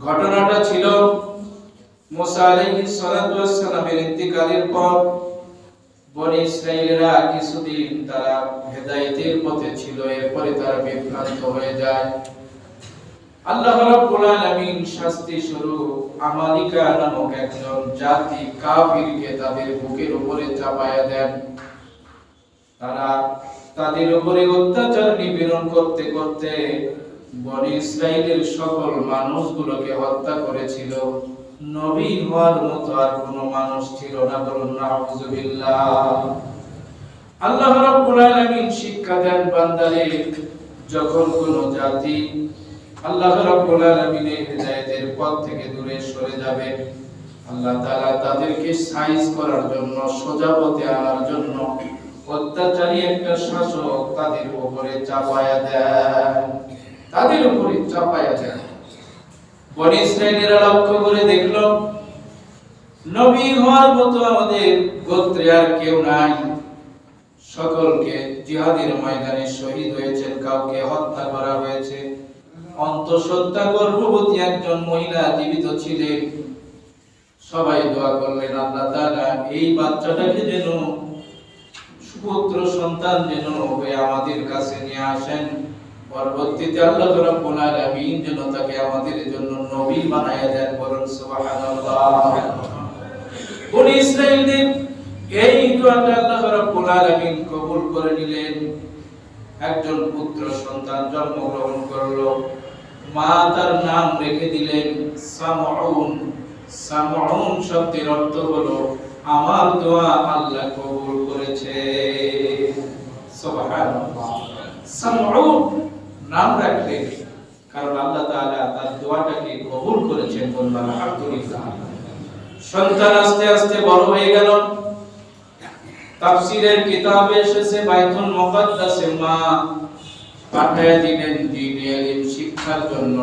ঘটনাটা ছিল শাস্তি নামক একজন জাতি তাদের বুকের উপরে চাপায়া দেন। তারা তাদের উপরে অত্যাচার নিপীড়ন করতে করতে বনি ইসরায়েলের সকল মানুষগুলোকে হত্যা করেছিল। নবী হওয়ার মতো আর কোনো মানুষ ছিল না বলুন আল্লাহ রাব্বুল আলামিন শিক্ষা দেন বান্দারে, যখন কোন জাতি আল্লাহ রাব্বুল আলামিনের হেদায়েতের পথ থেকে দূরে সরে যাবে, আল্লাহ তাআলা তাদেরকে সাইজ করার জন্য, সোজা পথে আনার জন্য অত্যাচারী একটা শাসক তাদের উপরে চাপায়া দেন। তাদের উপরে চাপায়া দেন বনি ইসরায়েলেরা লক্ষ্য করে দেখল, নবী হওয়ার মতো আমাদের গোত্রে আর কেউ নাই। সকলকে জিহাদের ময়দানে শহীদ হয়েছেন, কাউকে হত্যা করা হয়েছে। অন্তঃসত্ত্বা গর্ভবতী একজন মহিলা জীবিত ছিলেন। সবাই দোয়া করলেন, আল্লাহ তাআলা এই বাচ্চাটাকে যেন সুপুত্র সন্তান যেন হয়ে আমাদের কাছে নিয়ে আসেন। পরবর্তীতে আল্লাহ যেন তাকে আমাদের জন্য নবী বানায়া দেন সুবহানাল্লাহ। বনি এই দোয়াটা আল্লাহ কবুল করে নিলেন। একজন পুত্র সন্তান জন্মগ্রহণ করল। মা তার নাম রেখে দিলেন সামউন। সামউন শব্দের অর্থ হলো, আমার দোয়া আল্লাহ কবুল করেছে। সুবহানাল্লাহ। সামউন নাম রাখলেন কারণ আল্লাহ তাআলা তার দোয়াটাকে কবুল করেছেন বলুন আলহামদুলিল্লাহ। সন্তান আস্তে আস্তে বড় হয়ে গেল। তাফসীরের কিতাবে এসেছে, বাইতুল মুকাদ্দাসে মা পাঠায় দিলেন দ্বীনে ইলম শিক্ষার জন্য।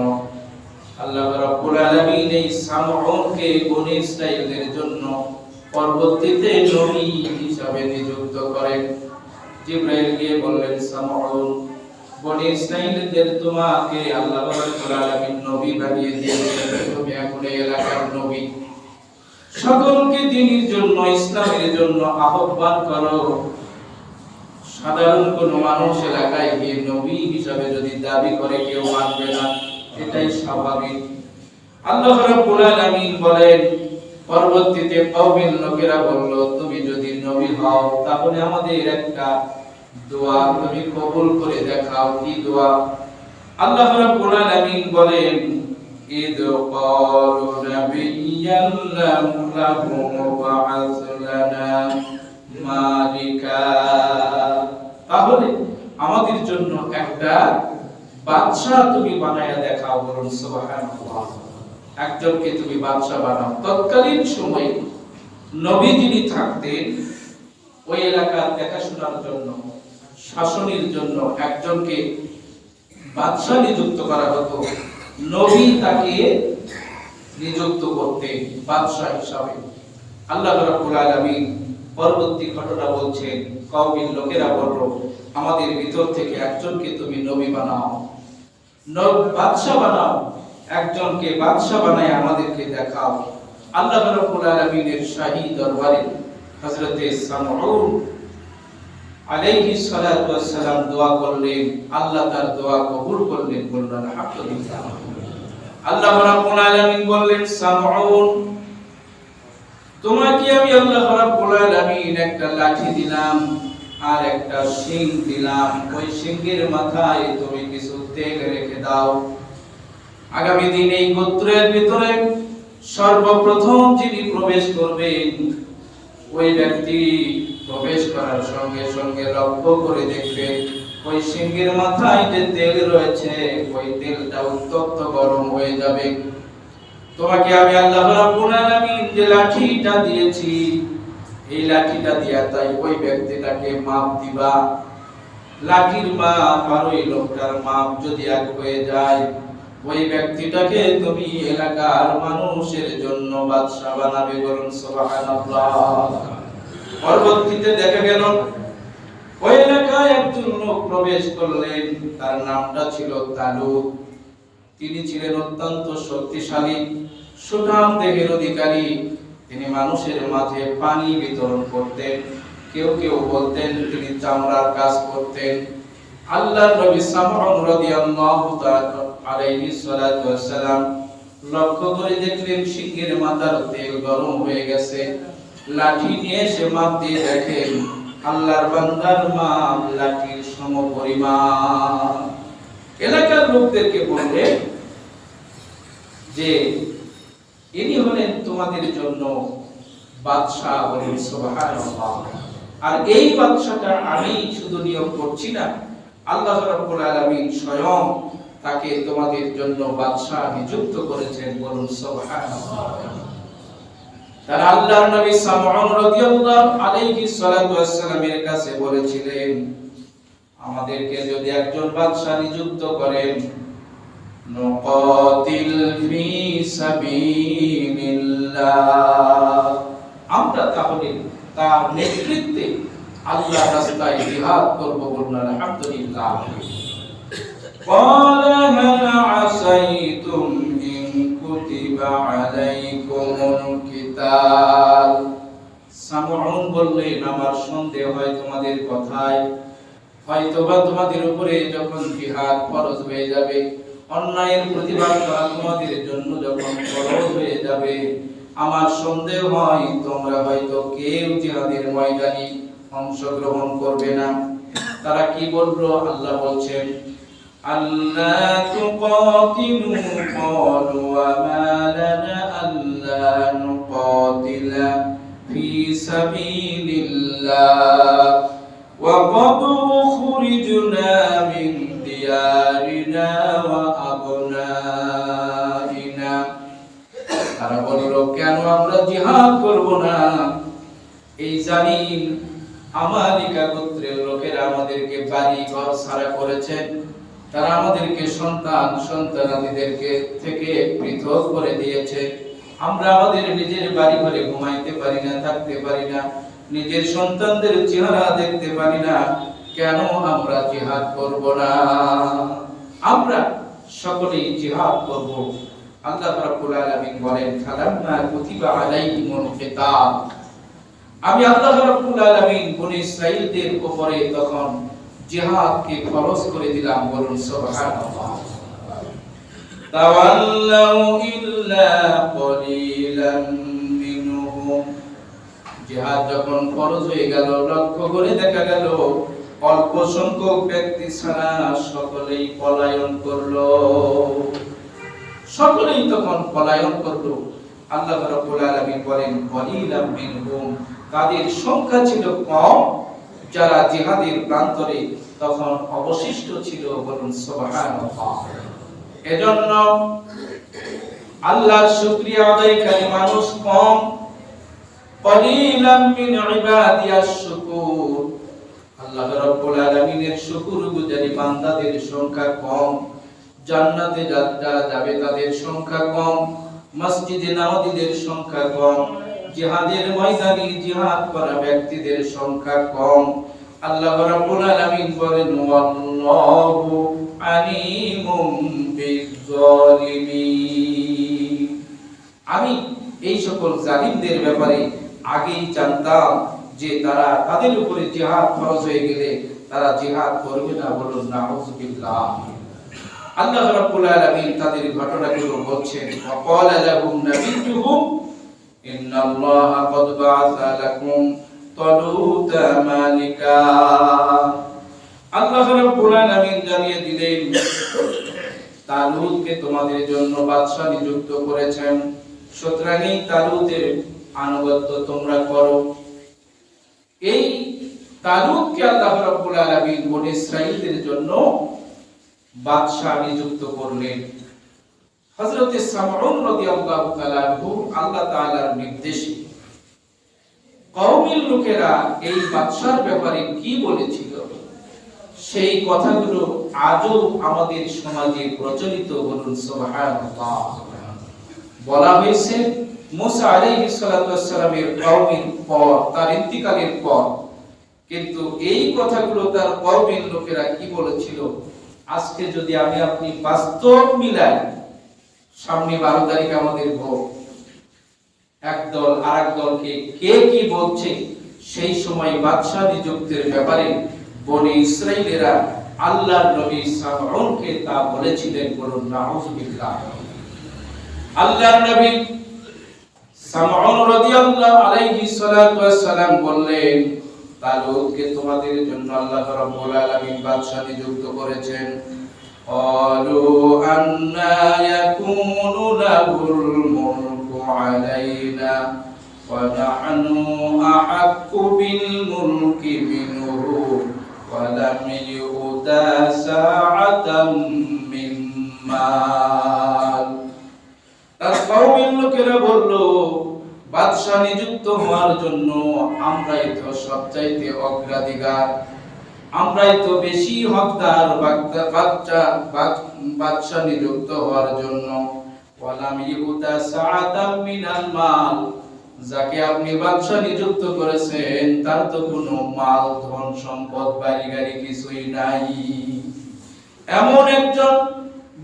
আল্লাহ রাব্বুল আলামিন এই সামউনকে বনি ইসরাইলের জন্য পরবর্তীতে নবী হিসাবে নিযুক্ত করেন। জিবরাইল গিয়ে বললেন, সামউন বনি ইসরাইলদের তোমাকে আল্লাহ নবী বানিয়ে দিয়েছেন, তুমি এখন এলাকার নবী। সকলকে জন্য, ইসলামের জন্য আহ্বান করো। সাধারণ কোন মানুষ এলাকায় গিয়ে নবী হিসাবে যদি দাবি করে, কেউ মানবে না, এটাই স্বাভাবিক। আল্লাহ রাব্বুল আলামিন বলেন, পরবর্তীতে কওমের লোকেরা বলল, তুমি যদি নবী হও, তাহলে আমাদের একটা দোয়া তুমি কবুল করে দেখাও কি দোয়া আল্লাহ রাব্বুল আলামিন বলেন إذ قالوا نبيا له مبعث لنا মালিকা তাহলে আমাদের জন্য একটা বাদশা তুমি বানায়া দেখাও বলুন সুবহানাল্লাহ একজনকে তুমি বাদশা বানাও তৎকালীন সময়ে নবী যিনি থাকতেন ওই এলাকার দেখাশোনার জন্য শাসনের জন্য একজনকে বাদশা নিযুক্ত করা হতো, নবী তাকে নিযুক্ত করতে বাদশা হিসাবে। আল্লাহ রাব্বুল আলামিন পরবর্তী ঘটনা বলছেন, কওমের লোকেরা বলল, আমাদের ভিতর থেকে একজনকে তুমি নবী বানাও। নব বাদশা বানাও, একজনকে বাদশা বানায় আমাদেরকে দেখাও। আল্লাহ রাব্বুল আলামিনের শাহী দরবারে হযরতে সামউন আলাইহি সালাতু দোয়া করলেন, আল্লাহ তার দোয়া কবুল করলেন, বললেন আল্লাহ রাব্বুল আলামিন বললেন সামউন তোমাকে আমি আল্লাহ রাব্বুল আলামিন একটা লাঠি দিলাম আর একটা শিং দিলাম। ওই শিংয়ের মাথায় তুমি কিছু তেল রেখে দাও। আগামী দিন এই গোত্রের ভিতরে সর্বপ্রথম যিনি প্রবেশ করবেন, ওই ব্যক্তি প্রবেশ করার সঙ্গে সঙ্গে লক্ষ্য করে দেখবে ওই সিংহের মাথায় যে তেল রয়েছে, ওই তেলটা উত্তপ্ত গরম হয়ে যাবে। তোমাকে আমি আল্লাহ যে লাঠিটা দিয়েছি, এই লাঠিটা দিয়া তাই ওই ব্যক্তিটাকে মাপ দিবা। লাঠির মাপ আর ওই লোকটার মাপ যদি এক হয়ে যায়, ওই ব্যক্তিটাকে তুমি এলাকার মানুষের জন্য বাদশা বানাবে বলুন সুবহানাল্লাহ। পরবর্তীতে দেখা গেল, ওই এলাকায় একজন লোক প্রবেশ করলেন, তার নামটা ছিল তালুত তিনি ছিলেন অত্যন্ত শক্তিশালী, সুঠাম দেহের অধিকারী। তিনি মানুষের মাঝে পানি বিতরণ করতেন, কেউ কেউ বলতেন তিনি চামড়ার কাজ করতেন। আল্লাহর নবী সামউন রাদিয়াল্লাহু তাআলা আলাইহি ওয়াসসালাম লক্ষ্য করে দেখলেন সিংহের মাথার তেল গরম হয়ে গেছে। লাঠি নিয়ে সে মাপ দিয়ে দেখেন, আল্লাহর বান্দার মাপ লাঠির সম পরিমাণ এলাকার লোকদেরকে বললেন যে, ইনি হলেন তোমাদের জন্য বাদশাহ বলেন আর এই বাদশাটা আমি শুধু নিয়োগ করছি না, আল্লাহ রাব্বুল আলামিন স্বয়ং তাকে তোমাদের জন্য বাদশাহ নিযুক্ত করেছেন বলুন, সুবহানাল্লাহ। তার আল্লাহর নবী সামউন রাদিয়াল্লাহু আলাইহি সাল্লাতু ওয়াসসালামের কাছে বলেছিলেন আমাদেরকে যদি একজন বাদশাহ নিযুক্ত করেন নুকাতিল ফি সাবিলিল্লাহ আমরা তাহলে তার নেতৃত্বে আল্লাহ রাস্তায় জিহাদ করব বলুন আলহামদুলিল্লাহ قال هل عسيتم إن كتب عليكم القتال সামউন বললেন আমার সন্দেহ হয় তোমাদের কথায় হয়তোবা তোমাদের উপরে যখন জিহাদ ফরজ হয়ে যাবে অন্যায়ের প্রতিবাদ করা তোমাদের জন্য যখন ফরজ হয়ে যাবে আমার সন্দেহ হয় তোমরা হয়তো কেউ জিহাদের ময়দানে অংশগ্রহণ করবে না তারা কি বললো আল্লাহ বলছেন আল্লাহ তুকাতিলু ক্বালু ওয়া মা লানা আল্লা নুকাতিলা ফি সাবিলিল্লাহ وقد أخرجنا من ديارنا وأبنائنا তারা বলল কেন আমরা জিহাদ করব না এই জালিম আমালিকা গোত্রের লোকেরা আমাদেরকে বাড়ি ঘর সারা করেছেন তারা আমাদেরকে সন্তান, সন্তানাদিদেরকে থেকে পৃথক করে দিয়েছে। আমরা আমাদের নিজের বাড়ি ঘরে ঘুমাইতে পারি না, থাকতে পারি না। নিজের সন্তানদের চেহারা দেখতে পারি না। কেন আমরা জিহাদ করব না? আমরা সকলেই জিহাদ করব। আল্লাহ রাব্বুল আলামিন বলেন, ফালাম্মা কুতিবা আলাইহিমুল কিতাব আমি আল্লাহ রাব্বুল আলামিন বনি ইসরাঈলদের উপরে তখন জিহাদকে ফরজ করে দিলাম বলুন সুবহানাল্লাহ। তাওয়াল্লাউ ইল্লা মিনহুম। জিহাদ যখন হয়ে গেল, লক্ষ্য করে দেখা গেল, অল্প সংখ্যক ব্যক্তি ছাড়া সকলেই পলায়ন করল। সকলেই তখন পলায়ন করল। আল্লাহ রাব্বুল আলামিন বলেন কলিলাম মিনহুম, তাদের সংখ্যা ছিল কম যারা জিহাদের প্রান্তরে তখন অবশিষ্ট ছিল বলুন এজন্য আল্লাহর শুকরিয়া আদায়কারী মানুষ কম। আল্লাহ সংখ্যা কম। তাদের সংখ্যা কম। মসজিদে নামাজীদের সংখ্যা কম। জিহাদের ময়দানে জিহাদ করা ব্যক্তিদের সংখ্যা কম। আল্লাহ রাব্বুল আলামিন বলেন, ওয়াল্লাহু আলিমুম বিজ্জালিমিন। আমি এই সকল জালিমদের ব্যাপারে আগেই জানতাম যে তারা তাদের উপরে জিহাদ ফরজ হয়ে গেলে তারা জিহাদ করবে না বলুন, নাউজুবিল্লাহ। আল্লাহ রাব্বুল আলামিন তাদের ঘটনাগুলো বলছেন, ওয়াকাল লাহুম নাবিয়্যুহুম ইন্নাল্লাহা ক্বাদ বাআসা লাকুম তালুতা মালিকা। আল্লাহ রাব্বুল আলামিন জানিয়ে দিলেন, তালুতকে তোমাদের জন্য বাদশা নিযুক্ত করেছেন। সুতরাং তালুতের আনুগত্য তোমরা করো। এই তালুতকে আল্লাহ রাব্বুল আলামিন বনি ইসরাঈলদের জন্য বাদশা নিযুক্ত করলেন। হযরত সামউন রাদিয়াল্লাহু তাআলা আল্লাহ তাআলার নির্দেশে। কওমের লোকেরা এই বাদশার ব্যাপারে কি বলেছিল? সেই কথাগুলো আজও আমাদের সমাজে প্রচলিত বলুন, সুবহানাল্লাহ। বলা হয়েছে, মুসা আলাইহিস সালাতু ওয়াসসালামের কওমের পর, তার ইন্তিকালের পর। কিন্তু এই কথাগুলো তার কওমের লোকেরা কি বলেছিল? আজকে যদি আমি আপনি বাস্তব মিলাই সামনে বারো তারিখ আমাদের ভোট। একদল আর এক দলকে কে কি বলছে, সেই সময় বাদশাহ নিযুক্তের ব্যাপারে বনে ইসরায়েলেরা আল্লাহর নবী সামউনকে তা বলেছিলেন বলুন নাউজুবিল্লাহ আল্লাহর নবী সামউন রাদিয়াল্লাহু আলাইহি ওয়াসসালাম বললেন তালুতকে তোমাদের জন্য আল্লাহ রাব্বুল আলামিন বাদশা নিযুক্ত করেছেন। قالوا أنا يكون له الملك علينا ونحن أحق بالملك منه ولم يؤت ساعة من مال তার কওমের লোকেরা বলল বাদশাহ নিযুক্ত হওয়ার জন্য আমরাই তো সবচাইতে অগ্রাধিকার আমরাই তো বেশি হকদার বাচ্চা বাদ- নিযুক্ত হওয়ার জন্য। ওয়ালাম মাল। যাকে আপনি বাদশাহ নিযুক্ত করেছেন, তার তো কোনো মাল, ধন, সম্পদ বাড়ি গাড়ি কিছুই নাই। এমন একজন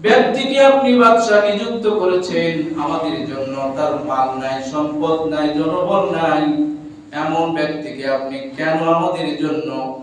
ব্যক্তিকে আপনি বাদশাহ নিযুক্ত করেছেন, আমাদের জন্য তার মাল নাই, সম্পদ নাই, জনবল নাই। এমন ব্যক্তিকে আপনি কেন আমাদের জন্য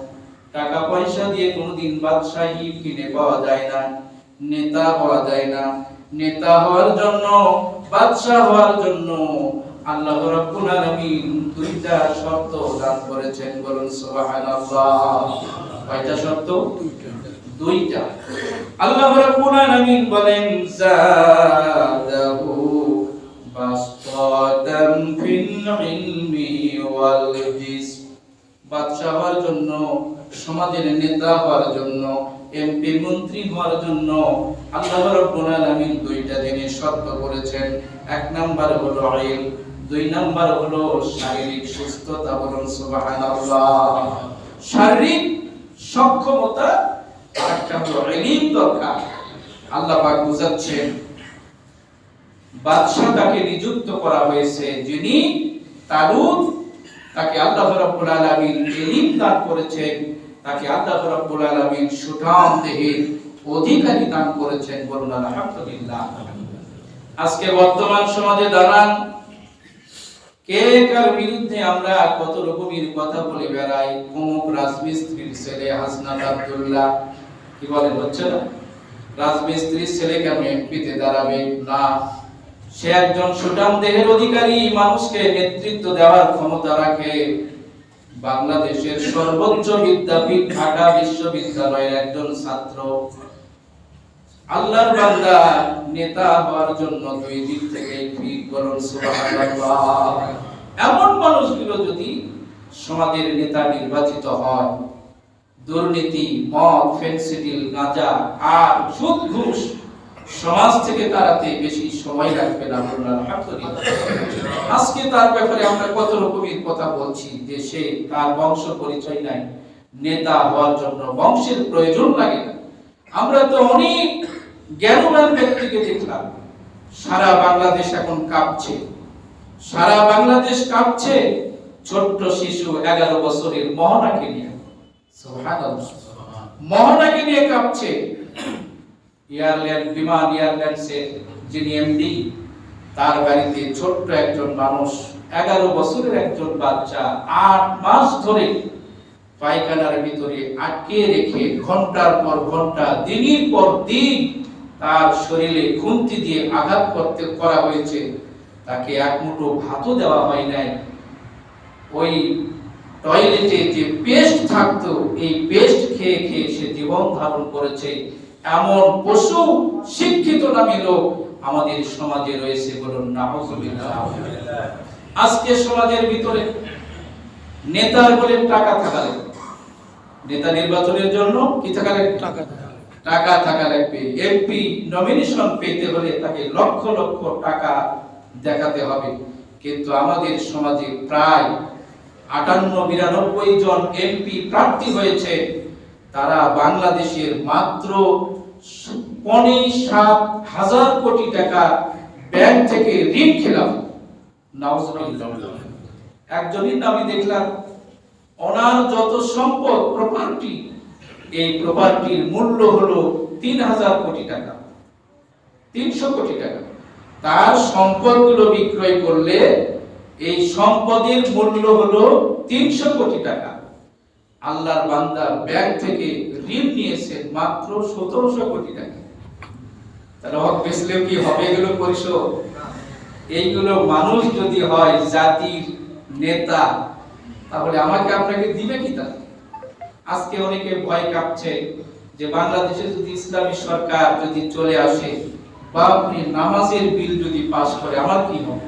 টাকা পয়সা দিয়ে কোনোদিন বাদশাহী কিনে পাওয়া যায় না, নেতা হওয়া যায় না। নেতা হওয়ার জন্য, বাদশাহ হওয়ার জন্য আল্লাহ রাব্বুল আলামিন দুইটা শর্ত দান করেছেন, বলুন সুবহানাল্লাহ। কয়টা শর্ত? দুইটা। আল্লাহ রাব্বুল আলামিন বলেন, জাদাহু বাসতাতাম ফিল ইলমি ওয়াল জিসম বাদশাহ হওয়ার জন্য সমাজের নেতা হওয়ার জন্য, এমপি মন্ত্রী হওয়ার জন্য আল্লাহ রাব্বুল আলামিন দুইটা জিনিস শর্ত করেছেন। এক নাম্বার হলো ইলম দুই নাম্বার হলো শারীরিক সুস্থতা বলুন সুবহানাল্লাহ। শারীরিক সক্ষমতা, আরেকটা হলো ইলম দরকার। আল্লাহ পাক বুঝাচ্ছেন, বাদশাহ তাকে নিযুক্ত করা হয়েছে যিনি তালুত তাকে আল্লাহ রাব্বুল আলামিন ইলম দান করেছেন। তাকে আল্লাহ রাব্বুল আলামিন সুঠাম দেহে অধিকারী দান করেছেন বলুন, আলহামদুলিল্লাহ। আজকে বর্তমান সমাজে দাঁড়ান, কে কার বিরুদ্ধে আমরা কত রকমের কথা বলে বেড়াই? অমুক রাজমিস্ত্রির ছেলে হাসনাত আব্দুল্লাহ, কি বলেন, হচ্ছে না? রাজমিস্ত্রির ছেলে কেন এমপিতে দাঁড়াবে? না, সে একজন সুঠাম দেহের অধিকারী, মানুষকে নেতৃত্ব দেওয়ার ক্ষমতা রাখে। বাংলাদেশের সর্বোচ্চ বিদ্যাপীঠ ঢাকা বিশ্ববিদ্যালয়ের একজন ছাত্র। আল্লাহর বান্দা নেতা হওয়ার জন্য দুই দিক থেকে ফিট বলুন, সুবহানাল্লাহ। এমন মানুষগুলো যদি সমাজের নেতা নির্বাচিত হয়, দুর্নীতি, মদ, ফেন্সিডিল, গাঁজা আর সুদ, ঘুষ সমাজ থেকে তাড়াতে বেশি সময় লাগবে না আলহামদুলিল্লাহ। আজকে তার ব্যাপারে আমরা কত রকমের কথা বলছি যে সে তার বংশ পরিচয় নাই, নেতা হওয়ার জন্য বংশের প্রয়োজন লাগে আমরা তো অনেক জ্ঞানবান ব্যক্তিকে দেখলাম, সারা বাংলাদেশ এখন কাঁপছে। সারা বাংলাদেশ কাঁপছে ছোট্ট শিশু এগারো বছরের মোহনাকে নিয়ে। মোহনাকে নিয়ে কাঁপছে। এয়ারল্যান্ড বিমান এয়ারল্যান্ডসের যিনি এমডি, তার বাড়িতে ছোট্ট একজন মানুষ, এগারো বছরের একজন বাচ্চা, আট মাস ধরে পায়খানার ভিতরে আটকে রেখে ঘণ্টার পর ঘণ্টা, দিনের পর দিন তার শরীরে খুন্তি দিয়ে আঘাত করতে করা হয়েছে। তাকে এক মুঠো ভাতও দেওয়া হয় নাই। ওই টয়লেটে যে পেস্ট থাকতো, এই পেস্ট খেয়ে খেয়ে সে জীবন ধারণ করেছে। এমন পশু শিক্ষিত নামী লোক আমাদের সমাজে রয়েছে বলুন নাউজুবিল্লাহ। আজকে সমাজের ভিতরে নেতার বলে টাকা থাকা লাগে নেতা নির্বাচনের জন্য কি থাকা টাকা থাকা লাগবে। এমপি নমিনেশন পেতে হলে তাকে লক্ষ লক্ষ টাকা দেখাতে হবে। কিন্তু আমাদের সমাজে প্রায় আটান্ন বিরানব্বই জন এমপি প্রার্থী হয়েছে। তারা বাংলাদেশের মাত্র পনে সাত হাজার কোটি টাকা ব্যাংক থেকে ঋণ খেলাম। একজনই আমি দেখলাম। ওনার যত সম্পদ প্রপার্টি এই প্রপার্টির মূল্য হলো তিন হাজার কোটি টাকা। তিনশো কোটি টাকা। তার সম্পদগুলো বিক্রয় করলে এই সম্পদের মূল্য হলো তিনশো কোটি টাকা। আল্লাহর বান্দা ব্যাংক থেকে ঋণ নিয়েছেন মাত্র সতেরোশো কোটি টাকা। তাহলে হক বেচলেও কি হবে এগুলো পরিশোধ? এইগুলো মানুষ যদি হয়, জাতির নেতা, তাহলে আমাকে আপনাকে দিবে কি তা? আজকে অনেকে ভয় কাঁপছে যে বাংলাদেশে যদি ইসলামী সরকার যদি চলে আসে বা আপনি নামাজের বিল যদি পাস করে, আমার কি হবে?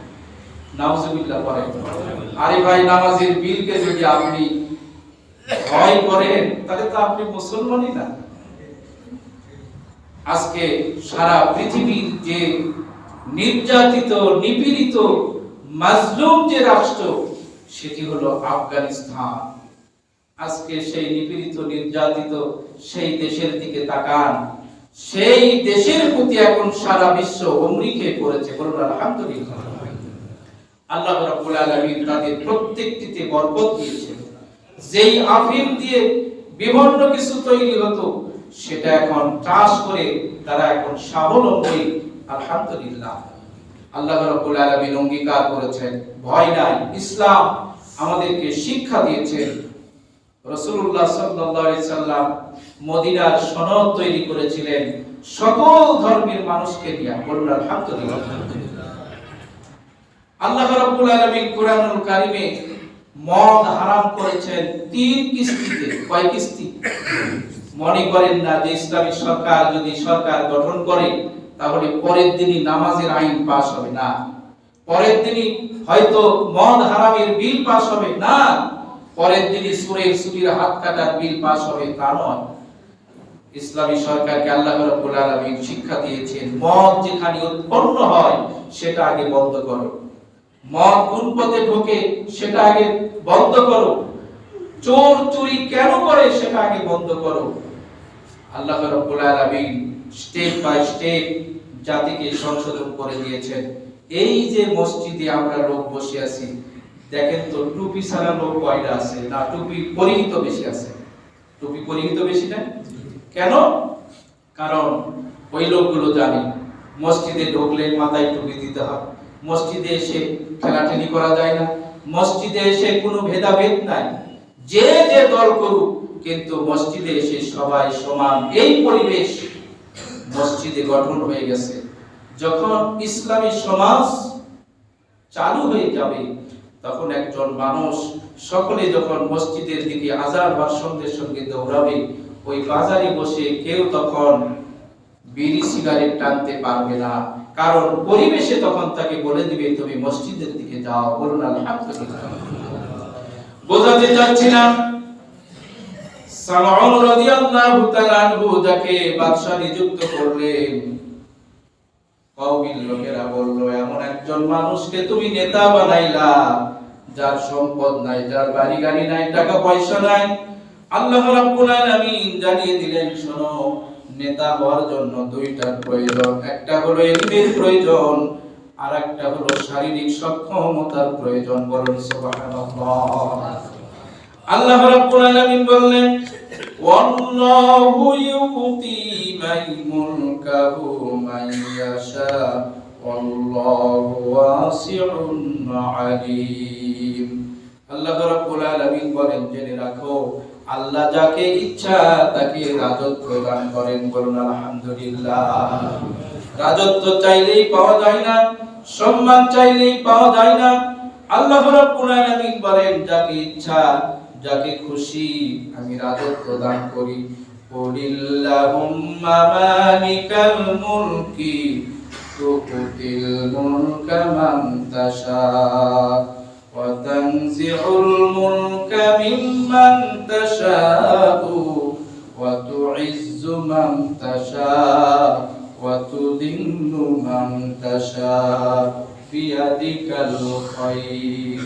নাউজুবিল্লাহ আরে ভাই, নামাজের বিলকে যদি আপনি ভয় করেন তাহলে তো আপনি মুসলমানই না। আজকে সারা পৃথিবীর যে নির্যাতিত, নিপীড়িত, মাজলুম যে রাষ্ট্র, সেটি হলো আফগানিস্তান। আজকে সেই নিপীড়িত, নির্যাতিত সেই দেশের দিকে তাকান। সেই দেশের প্রতি এখন সারা বিশ্ব অমরিকে পড়েছে, বলুন আলহামদুলিল্লাহ। আল্লাহ রাব্বুল তাদের প্রত্যেকটিতে বরকত দিয়েছেন। যেই আফিম দিয়ে বিভিন্ন কিছু তৈরি হতো, সেটা এখন চাষ করে তারা এখন স্বাবলম্বী, আলহামদুলিল্লাহ। আল্লাহ রাব্বুল আলামিন অঙ্গীকার করেছেন, ভয় নাই, ইসলাম আমাদেরকে শিক্ষা দিয়েছেন। রাসূলুল্লাহ সাল্লাল্লাহু আলাইহি সাল্লাম মদিনার সনদ তৈরি করেছিলেন, সকল ধর্মের মানুষকে নিয়ে। বলুন, আলহামদুলিল্লাহ। আল্লাহ রাব্বুল আলামিন কোরআনুল কারিমে মদ হারাম করেছেন তিন কিস্তিতে। কয় কিস্তি? মনে করেন না যে ইসলামী সরকার যদি সরকার গঠন করে, তাহলে পরের দিনই নামাজের আইন পাস হবে না। পরের দিনই হয়তো মদ হারামের বিল পাস হবে না। পরের দিনই সুরের সুরির হাত কাটার বিল পাস হবে, তা নয়। ইসলামী সরকারকে আল্লাহ রাব্বুল আলামিন শিক্ষা দিয়েছেন, মদ যেখানে উৎপন্ন হয়, সেটা আগে বন্ধ করো। মদ কোন পথে ঢোকে, সেটা আগে বন্ধ করো। চোর চুরি কেন করে, সেটা আগে বন্ধ করো। আল্লাহ রাব্বুল আলামিন স্টেপ বাই স্টেপ জাতিকে সংশোধন করে দিয়েছেন। এই যে মসজিদে আমরা লোক বসে আছি, দেখেন তো, টুপি ছাড়া লোক কয়টা আছে? না, টুপি পরিহিত বেশি আছে। টুপি পরিহিত বেশি না? কেন? কারণ ওই লোকগুলো জানে, মসজিদে ঢুকলে মাথায় টুপি দিতে হয়। মসজিদে এসে ঠেলাঠেলি করা যায় না। মসজিদে এসে কোনো ভেদাভেদ নাই। যে যে দল করুক, কিন্তু মসজিদে এসে সবাই সমান। এই পরিবেশ মসজিদে গঠন হয়ে গেছে। যখন ইসলামী সমাজ চালু হয়ে যাবে, তখন একজন মানুষ সকলে যখন মসজিদের দিকে আজার ভাষণদের সঙ্গে দৌড়াবে, ওই বাজারে বসে কেউ তখন বিড়ি সিগারেট টানতে পারবে না। কারণ পরিবেশে তখন তাকে বলে দিবে, তুমি মসজিদের দিকে যাও। বলুন, আলহামদুলিল্লাহ। বোঝাতে চাচ্ছিলাম রাদিয়াল্লাহু তাআলা আনহু যাকে বাদশা নিযুক্ত করলেন। লোকেরা বলল, এমন একজন মানুষকে তুমি নেতা বানাইলা, যার সম্পদ নাই, যার বাড়ি গাড়ি নাই, টাকা পয়সা নাই। আল্লাহ রাব্বুল আলামিন জানিয়ে দিলেন, শোনো নেতা হওয়ার জন্য দুইটার প্রয়োজন। একটা হলো ইলমের প্রয়োজন আর একটা হলো শারীরিক সক্ষমতার প্রয়োজন। বলুন আল্লাহ বললেন আল্লাহ বলেন, জেনে রাখো আল্লাহ যাকে ইচ্ছা তাকে রাজত্ব দান করেন বলুন, আলহামদুলিল্লাহ। রাজত্ব চাইলেই পাওয়া যায় না, সম্মান চাইলেই পাওয়া যায় না। আল্লাহ রাব্বুল বলেন, যাকে ইচ্ছা, যাকে খুশি আমি রাজত্ব দান করি। কুলিল্লাহুম্মা মালিকাল মুলকি তুতিল মুলকা মান তাশা। وتنزع الملك ممن تشاء وتعز من تشاء وتذل من تشاء بيدك الخير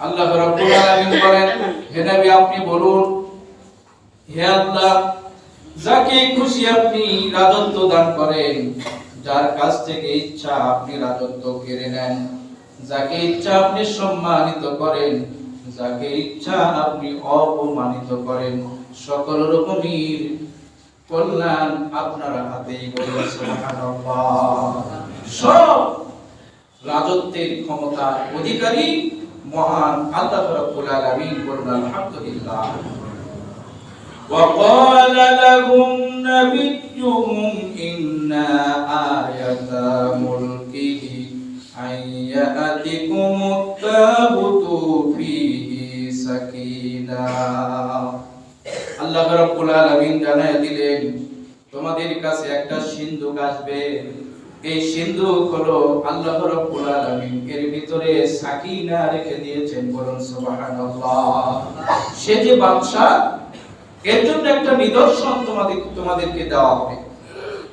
আল্লাহ রাব্বুল আলামিন বলেন হে নবী আপনি বলুন হে আল্লাহ যাকে খুশি আপনি রাজত্ব দান করেন যার কাছ থেকে ইচ্ছা আপনি রাজত্ব কেড়ে নেন যাকে ইচ্ছা আপনি সম্মানিত করেন যাকে ইচ্ছা আপনি অপমানিত করেন সকল রকমের কল্যাণ আপনার হাতেই বলে সুবহানাল্লাহ সব রাজত্বের ক্ষমতার অধিকারী মহান আল্লাহ রাব্বুল আলামিন বলুন আলহামদুলিল্লাহ وقال لهم نبيهم إن آية ملكه أن يأتكم التابوت فيه سكينة আল্লাহ রাব্বুল আলামিন জানায় দিলেন তোমাদের কাছে একটা সিন্ধুক আসবে এই সিন্ধুক হলো আল্লাহ রাব্বুল আলামিন এর ভিতরে সাকিনা রেখে দিয়েছেন বলুন সুবহানাল্লাহ সে যে বাদশা এর জন্য একটা নিদর্শন তোমাদের তোমাদেরকে দেওয়া হবে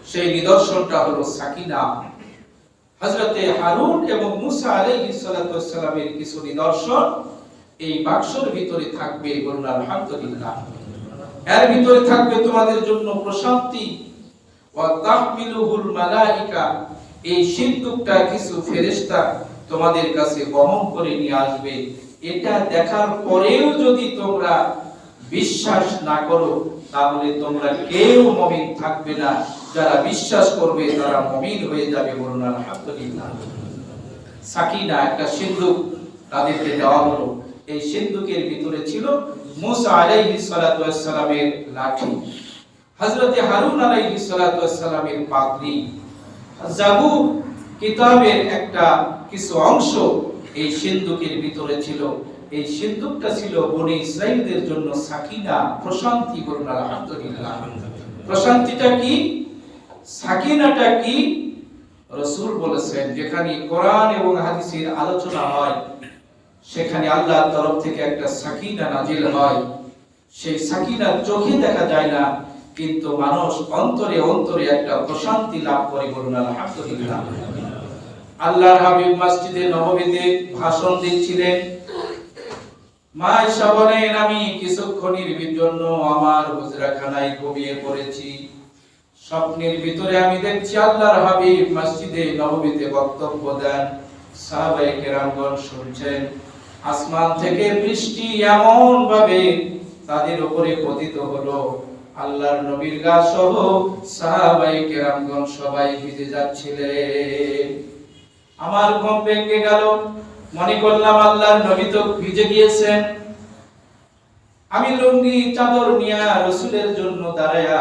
সেই নিদর্শনটা হলো সাকিনা হযরতে হারুন এবং মুসা আলাইহিস সালাতু ওয়াসসালামের কিছু নিদর্শন এই বাক্সের ভিতরে থাকবে বলুন আলহামদুলিল্লাহ। এর ভিতরে থাকবে তোমাদের জন্য প্রশান্তি। ওয়া তাহমিলুহুল মালাইকা, এই সিন্ধুকটা কিছু ফেরেশতা তোমাদের কাছে বহন করে নিয়ে আসবে। এটা দেখার পরেও যদি তোমরা বিশ্বাস না করো, তাহলে তোমরা কেউ মমিন থাকবে না। যারা বিশ্বাস করবে, তারা মমিন হয়ে যাবে বলুন, আলহামদুলিল্লাহ। সাকিনা একটা সিন্ধুক তাদেরকে দেওয়া হলো। এই সিন্ধুকের ভিতরে ছিল মুসা আলাইহিস সালাতু ওয়াসসালামের লাঠি। হযরতে হারুন আলাইহিস সালাতু ওয়াসসালামের পাগড়ি। জাবুর কিতাবের একটা কিছু অংশ এই সিন্ধুকের ভিতরে ছিল। এই সিন্ধুকটা ছিল বনি ইসরাইলদের জন্য সাকিনা প্রশান্তি বলুন আলহামদুলিল্লাহ। প্রশান্তিটা কি? সাকিনাটা কি? রসূল বলেছেন, যেখানে কোরআন এবং হাদিসের আলোচনা হয়, সেখানে আল্লাহর তরফ থেকে একটা সাকিনা নাজিল হয়। সেই সাকিনা চোখে দেখা যায় না, কিন্তু মানুষ অন্তরে অন্তরে একটা প্রশান্তি লাভ করে বলুন, আলহামদুলিল্লাহ। আল্লাহর হাবিব মসজিদে নববীতে ভাষণ দিচ্ছিলেন মা বলেন আমি কিছুক্ষণের জন্য আমার হুজরাখানায় ঘুমিয়ে পড়েছি। স্বপ্নের ভিতরে আমি দেখছি আল্লাহর হাবিব মসজিদে নববীতে বক্তব্য দেন। সাহাবায়ে কেরামগণ শুনছেন, আসমান থেকে বৃষ্টি এমন ভাবে তাদের উপরে পতিত হলো। আল্লাহর নবীর গা সহ সাহাবায়ে কেরামগণ সবাই ভিজে যাচ্ছিলেন। আমার ঘুম ভেঙে গেল মনে করলাম আল্লাহর নবী তো ভিজে গিয়েছেন। আমি লুঙ্গি, চাদর নিয়া রসুলের জন্য দাঁড়ায়া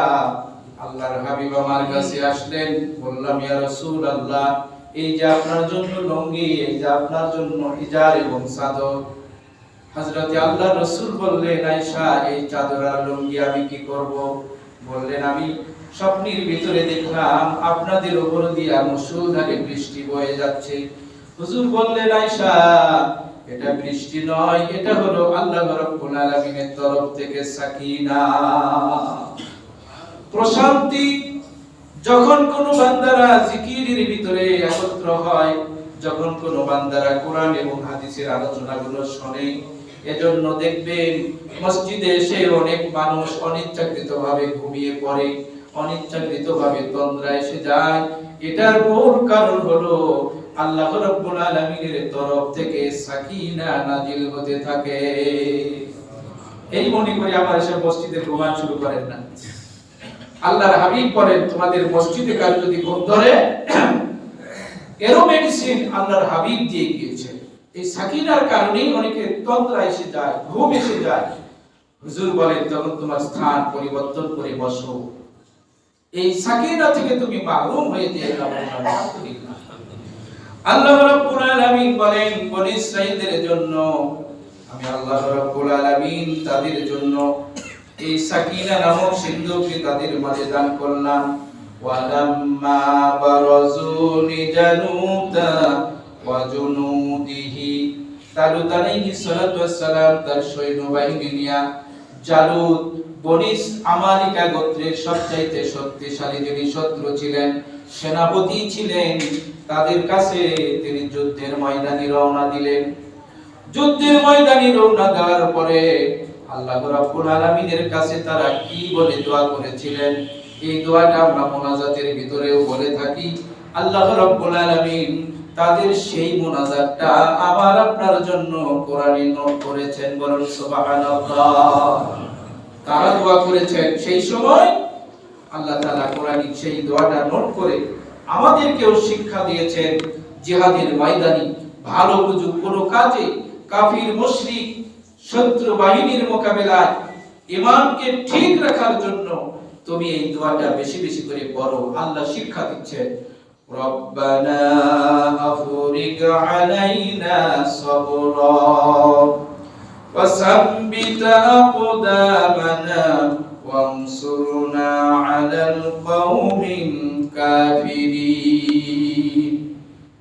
আল্লাহর হাবিব আমার কাছে আসলেন। বললাম, ইয়া রাসূল আল্লাহ এই যে আপনার জন্য লুঙ্গি, এই যে আপনার জন্য ইজার এবং চাদর। হযরতে আল্লাহ রাসূল বললেন, আয়েশা, এই চাদর আর লুঙ্গি আমি কি করব? বললেন, আমি স্বপ্নের ভিতরে দেখলাম, আপনাদের উপর দিয়া মুষলধারে বৃষ্টি বয়ে যাচ্ছে। হুজুর বললেন, আয়েশা, এটা বৃষ্টি নয়, এটা হলো আল্লাহ রাব্বুল আলামিনের তরফ থেকে সাকিনা। প্রশান্তি, যখন কোন বান্দারা জিকিরের ভিতরে একত্র হয়, যখন কোন বান্দারা কোরআন এবং হাদিসের আলোচনাগুলো শোনে, এজন্য দেখবেন মসজিদে এসে অনেক মানুষ অনিচ্ছাকৃতভাবে ঘুমিয়ে পড়ে, অনিচ্ছাকৃতভাবে তন্দ্রা এসে যায়। এটার মূল কারণ হলো আল্লাহ রাব্বুল আলামিনের তরফ থেকে সাকিনা নাজিল হতে থাকে। এই মনে করে আমার এসে মসজিদে ঘুমান শুরু করেন না। আল্লাহর হাবিব বলেন, তোমাদের মসজিদে কাজ যদি ঘুম ধরে, এরও মেডিসিন আল্লাহর হাবিব দিয়ে গিয়েছে। এই সাকিনার কারণেই অনেকে তন্দ্রা এসে যায়, ঘুম এসে যায়। হুজুর বলেন তখন তোমার স্থান পরিবর্তন করে বসো। এই সাকিনা থেকে তুমি মাহরুম হয়ে যেয়ে আলহামদুলিল্লাহ আল্লাহ রাব্বুল আলামিন বলেন, বনি ইসরাঈলদের জন্য, আমি আল্লাহ রাব্বুল আলামিন তাদের জন্য এই সাকিনা নামক সিন্ধুকে তাদের মাঝে দান করলাম। ওয়ালাম্মা ওয়া জুনুদিহি। তালুত আলাইহিস সালাতু ওয়াস সালাম তার সৈন্যবাহিনী নিয়া জালুত বনিস আমালিকা গোত্রের সবচাইতে শক্তিশালী যিনি শত্রু ছিলেন সেনাপতি ছিলেন, তাদের কাছে তিনি যুদ্ধের ময়দানে রওনা দিলেন। যুদ্ধের ময়দানে রওনা দেওয়ার পরে আল্লাহ রাব্বুল আলামিনের কাছে তারা কি বলে দোয়া করেছিলেন? এই দোয়াটা আমরা মোনাজাতের ভিতরেও বলে থাকি। আল্লাহ রাব্বুল আলামিন তাদের সেই মোনাজাতটা আমার আপনার জন্য কোরআনে নোট করেছেন বলুন সুবহানাল্লাহ। তারা দোয়া করেছেন, সেই সময় আল্লাহ তাআলা কোরআনে সেই দোয়াটা নোট করে আমাদেরকেও শিক্ষা দিয়েছেন জিহাদের ময়দানে ভালো বুঝুক কোনো কাজে কাফির মুশরিক শত্রু বাহিনীর মোকাবেলায় ইমানকে ঠিক রাখার জন্য তুমি এই দোয়াটা বেশি বেশি করে পড়ো আল্লাহ শিক্ষা দিচ্ছেন ربنا أفرغ علينا صبرا وثبت أقدامنا وانصرنا على القوم الكافرين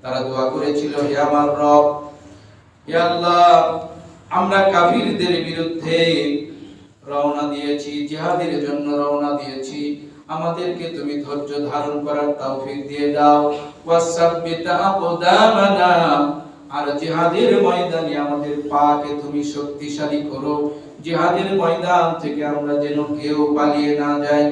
তারা দোয়া করেছিল হে আমার রব হে আল্লাহ আমরা কাফিরদের বিরুদ্ধে রওনা দিয়েছি জিহাদের জন্য রওনা দিয়েছি আমাদেরকে তুমি ধৈর্য ধারণ করার তৌফিক দিয়ে দাও ওয়াসাব্বিতা আকদামানা আর জিহাদের ময়দানে আমাদের পাকে তুমি শক্তিশালী করো জিহাদের ময়দান থেকে আমরা যেন কেউ পালিয়ে না যাই।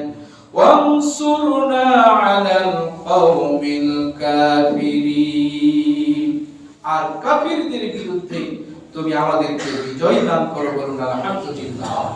আর কাফিরদের বিরুদ্ধে তুমি আমাদেরকে বিজয় দান করো বলুন, আলহামদুলিল্লাহ।